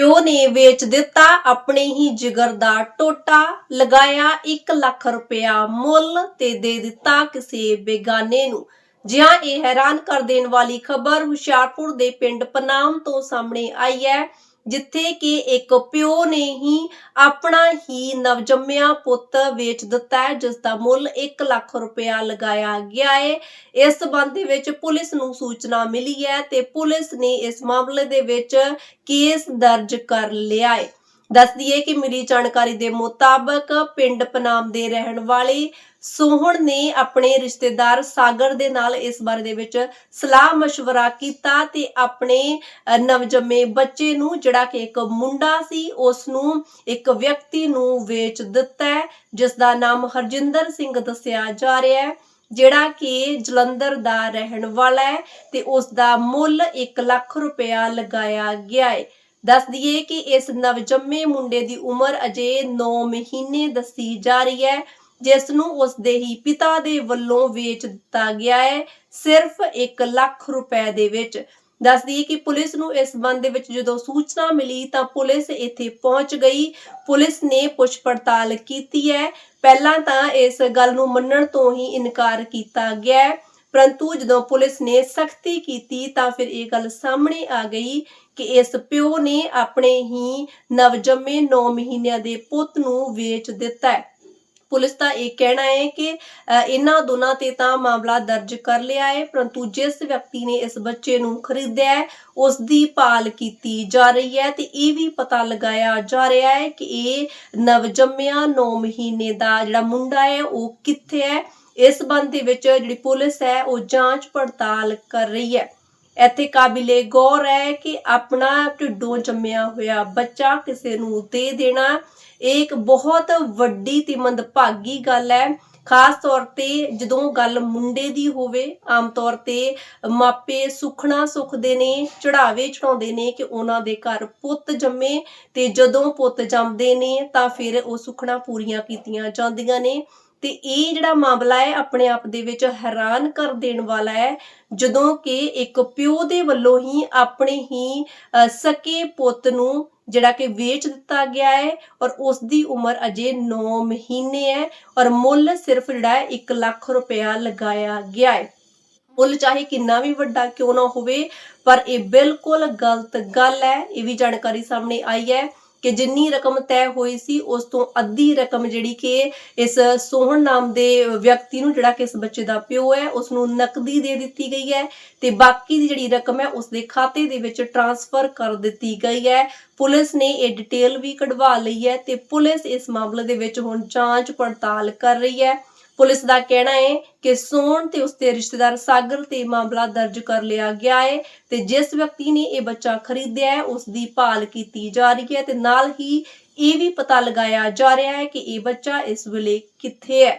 ਪਿਓ ਨੇ ਵੇਚ ਦਿੱਤਾ, ਆਪਣੇ ਹੀ ਜਿਗਰ ਦਾ ਟੋਟਾ ਲਗਾਇਆ 1 ਲੱਖ ਰੁਪਇਆ ਮੁੱਲ ਤੇ ਦੇ ਦਿੱਤਾ ਕਿਸੇ ਬੇਗਾਨੇ ਨੂੰ। ਜਿਹਾਂ ਇਹ ਹੈਰਾਨ ਕਰ ਦੇਣ ਵਾਲੀ ਖਬਰ ਹੁਸ਼ਿਆਰਪੁਰ ਦੇ ਪਿੰਡ ਪਨਾਮ ਤੋਂ ਸਾਹਮਣੇ ਆਈ ਹੈ। ਜਿੱਥੇ ਕਿ ਇੱਕ ਪਿਓ ਨੇ ਹੀ ਆਪਣਾ ਹੀ ਨਵਜੰਮਿਆ ਪੁੱਤ ਵੇਚ ਦਿੱਤਾ ਹੈ ਜਿਸ ਦਾ ਮੁੱਲ 1 ਲੱਖ ਰੁਪਇਆ ਲਗਾਇਆ ਗਿਆ ਹੈ ਇਸ ਸਬੰਧ ਵਿੱਚ ਪੁਲਿਸ ਨੂੰ ਸੂਚਨਾ ਮਿਲੀ ਹੈ ਤੇ ਪੁਲਿਸ ਨੇ ਇਸ ਮਾਮਲੇ ਦੇ ਵਿੱਚ ਕੇਸ ਦਰਜ ਕਰ ਲਿਆ ਹੈ ਦੱਸ ਦਈਏ ਕਿ ਮਿਲੀ ਜਾਣਕਾਰੀ ਦੇ ਮੁਤਾਬਕ ਪਿੰਡ ਪਨਾਮ ਦੇ ਰਹਿਣ ਵਾਲੇ ਸੋਹਣ ਨੇ ਆਪਣੇ ਰਿਸ਼ਤੇਦਾਰ ਸਾਗਰ ਦੇ ਨਾਲ ਇਸ ਬਾਰੇ ਦੇ ਵਿੱਚ ਸਲਾਹ مشਵਰਾ ਕੀਤਾ ਤੇ ਆਪਣੇ ਨਵਜੰਮੇ ਬੱਚੇ ਨੂੰ ਜਿਹੜਾ ਕਿ ਇੱਕ ਮੁੰਡਾ ਸੀ, ਉਸ ਨੂੰ ਇੱਕ ਵਿਅਕਤੀ ਨੂੰ ਵੇਚ ਦਿੱਤਾ ਜਿਸ ਦਾ ਨਾਮ ਹਰਜਿੰਦਰ ਸਿੰਘ ਦੱਸਿਆ ਜਾ ਰਿਹਾ ਹੈ, ਜਿਹੜਾ ਕਿ ਜਲੰਧਰ ਦਾ ਰਹਿਣ ਵਾਲਾ ਹੈ ਤੇ ਉਸ ਦਾ ਮੁੱਲ 1 ਲੱਖ ਰੁਪਇਆ ਲਗਾਇਆ ਗਿਆ ਹੈ। ਦੱਸ ਦਈਏ ਕਿ ਇਸ ਨਵਜੰਮੇ ਮੁੰਡੇ ਦੀ ਉਮਰ ਅਜੇ 9 ਮਹੀਨੇ ਦੱਸੀ ਜਾ ਰਹੀ ਹੈ, ਜਿਸ ਨੂੰ ਉਸ ਦੇ ਹੀ ਪਿਤਾ ਦੇ ਵੱਲੋਂ ਵੇਚ ਦਿੱਤਾ ਗਿਆ ਹੈ, ਸਿਰਫ 1 ਲੱਖ ਰੁਪਏ ਦੇ ਵਿੱਚ। ਦੱਸ ਦਈਏ ਕਿ ਪੁਲਿਸ ਨੂੰ ਇਸ ਸੰਬੰਧ ਦੇ ਵਿੱਚ ਜਦੋਂ ਸੂਚਨਾ ਮਿਲੀ ਤਾਂ ਪੁਲਿਸ ਇੱਥੇ ਪਹੁੰਚ ਗਈ। ਪੁਲਿਸ ਨੇ ਪੁੱਛ ਪੜਤਾਲ ਕੀਤੀ ਹੈ। ਪਹਿਲਾਂ ਤਾਂ ਇਸ ਗੱਲ ਨੂੰ ਮੰਨਣ ਤੋਂ ਹੀ ਇਨਕਾਰ ਕੀਤਾ ਗਿਆ ਹੈ। ਪਰੰਤੂ ਜਦੋਂ ਪੁਲਿਸ ਨੇ ਸਖਤੀ ਕੀਤੀ ਤਾਂ ਫਿਰ ਇਹ ਗੱਲ ਸਾਹਮਣੇ ਆ ਗਈ ਕਿ ਇਸ ਪਿਓ ਨੇ ਆਪਣੇ ਹੀ ਨਵਜੰਮੇ 9 ਮਹੀਨਿਆਂ ਦੇ ਪੁੱਤ ਨੂੰ ਵੇਚ ਦਿੱਤਾ ਹੈ। ਪੁਲਿਸ ਦਾ ਇਹ ਕਹਿਣਾ ਹੈ ਕਿ ਇਹਨਾਂ ਦੋਨਾਂ ਤੇ ਤਾਂ ਮਾਮਲਾ ਦਰਜ ਕਰ ਲਿਆ ਹੈ, ਪਰੰਤੂ ਜਿਸ ਵਿਅਕਤੀ ਨੇ ਇਸ ਬੱਚੇ ਨੂੰ ਖਰੀਦਿਆ ਹੈ ਉਸ ਦੀ ਭਾਲ ਕੀਤੀ ਜਾ ਰਹੀ ਹੈ ਤੇ ਇਹ ਵੀ ਪਤਾ ਲਗਾਇਆ ਜਾ ਰਿਹਾ ਹੈ ਕਿ ਇਹ ਨਵਜੰਮਿਆ 9 ਮਹੀਨੇ ਦਾ ਜਿਹੜਾ ਮੁੰਡਾ ਹੈ, ਉਹ ਕਿੱਥੇ ਹੈ ਇਸ ਸੰਬੰਧ ਦੇ ਵਿੱਚ ਜਿਹੜੀ ਪੁਲਿਸ ਹੈ ਉਹ ਜਾਂਚ ਪੜਤਾਲ ਕਰ ਰਹੀ ਹੈ। ਇੱਥੇ ਕਾਬਿਲੇ ਗੌਰ ਹੈ ਕਿ ਆਪਣਾ ਢਿੱਡੋਂ ਜੰਮਿਆ ਹੋਇਆ ਬੱਚਾ ਕਿਸੇ ਨੂੰ ਦੇ ਦੇਣਾ ਇਹ ਇੱਕ ਬਹੁਤ ਵੱਡੀ ਤੇ ਮੰਦਭਾਗੀ ਗੱਲ ਹੈ। ਖਾਸ ਤੌਰ ਤੇ ਜਦੋਂ ਗੱਲ ਮੁੰਡੇ ਦੀ ਹੋਵੇ, ਆਮ ਤੌਰ ਤੇ ਮਾਪੇ ਸੁਖਣਾ ਸੁਖਦੇ ਨੇ ਚੜਾਵੇ ਚੜਾਉਂਦੇ ਨੇ ਕਿ ਉਹਨਾਂ ਦੇ ਘਰ ਪੁੱਤ ਜੰਮੇ ਤੇ ਜਦੋਂ ਪੁੱਤ ਜੰਮਦੇ ਨੇ ਤਾਂ ਫਿਰ ਉਹ ਸੁਖਣਾ ਪੂਰੀਆਂ ਕੀਤੀਆਂ ਜਾਂਦੀਆਂ ਨੇ। ਤੇ ਇਹ ਜਿਹੜਾ ਮਾਮਲਾ ਹੈ, ਆਪਣੇ ਆਪ ਦੇ ਵਿੱਚ ਹੈਰਾਨ ਕਰ ਦੇਣ ਵਾਲਾ ਹੈ, ਜਦੋਂ ਕਿ ਇੱਕ ਪਿਓ ਦੇ ਵੱਲੋਂ ਹੀ ਆਪਣੇ ਹੀ ਸਕੇ ਪੁੱਤ ਨੂੰ ਜਿਹੜਾ ਕਿ ਵੇਚ ਦਿੱਤਾ ਗਿਆ ਹੈ ਔਰ ਉਸ ਦੀ ਉਮਰ ਅਜੇ 9 ਮਹੀਨੇ ਹੈ ਔਰ ਮੁੱਲ ਸਿਰਫ ਜਿਹੜਾ ਹੈ 1 ਲੱਖ ਰੁਪਇਆ ਲਗਾਇਆ ਗਿਆ ਹੈ। ਮੁੱਲ ਚਾਹੇ ਕਿੰਨਾ ਵੀ ਵੱਡਾ ਕਿਉਂ ਨਾ ਹੋਵੇ, ਪਰ ਇਹ ਬਿਲਕੁਲ ਗਲਤ ਗੱਲ ਹੈ, ਇਹ ਵੀ ਜਾਣਕਾਰੀ ਸਾਹਮਣੇ ਆਈ ਹੈ। ਕਿ ਜਿੰਨੀ ਰਕਮ ਤੈਅ ਹੋਈ ਸੀ, ਉਸ ਤੋਂ ਅੱਧੀ ਰਕਮ ਜਿਹੜੀ ਕਿ ਇਸ ਸੋਹਣ ਨਾਮ ਦੇ ਵਿਅਕਤੀ ਨੂੰ, ਜਿਹੜਾ ਕਿ ਇਸ ਬੱਚੇ ਦਾ ਪਿਓ ਹੈ, ਉਸ ਨੂੰ ਨਕਦੀ ਦੇ ਦਿੱਤੀ ਗਈ ਹੈ ਤੇ ਬਾਕੀ ਦੀ ਜਿਹੜੀ ਰਕਮ ਹੈ, ਉਸ ਦੇ ਖਾਤੇ ਦੇ ਵਿੱਚ ਟ੍ਰਾਂਸਫਰ ਕਰ ਦਿੱਤੀ ਗਈ ਹੈ। ਪੁਲਿਸ ਨੇ ਇਹ ਡਿਟੇਲ ਵੀ ਕਢਵਾ ਲਈ ਹੈ ਤੇ ਪੁਲਿਸ ਇਸ ਮਾਮਲੇ ਦੇ ਵਿੱਚ ਹੁਣ ਜਾਂਚ ਪੜਤਾਲ ਕਰ ਰਹੀ ਹੈ। ਪੁਲਿਸ ਦਾ ਕਹਿਣਾ ਹੈ ਕਿ ਸੋਹਣ ਤੇ ਉਸਦੇ ਰਿਸ਼ਤੇਦਾਰ ਸਾਗਰ ਤੇ ਮਾਮਲਾ ਦਰਜ ਕਰ ਲਿਆ ਗਿਆ ਹੈ ਤੇ ਜਿਸ ਵਿਅਕਤੀ ਨੇ ਇਹ ਬੱਚਾ ਖਰੀਦਿਆ ਹੈ ਉਸ ਦੀ ਭਾਲ ਕੀਤੀ ਜਾ ਰਹੀ ਹੈ ਤੇ ਨਾਲ ਹੀ ਇਹ ਵੀ ਪਤਾ ਲਗਾਇਆ ਜਾ ਰਿਹਾ ਹੈ ਕਿ ਇਹ ਬੱਚਾ ਇਸ ਵੇਲੇ ਕਿੱਥੇ ਹੈ।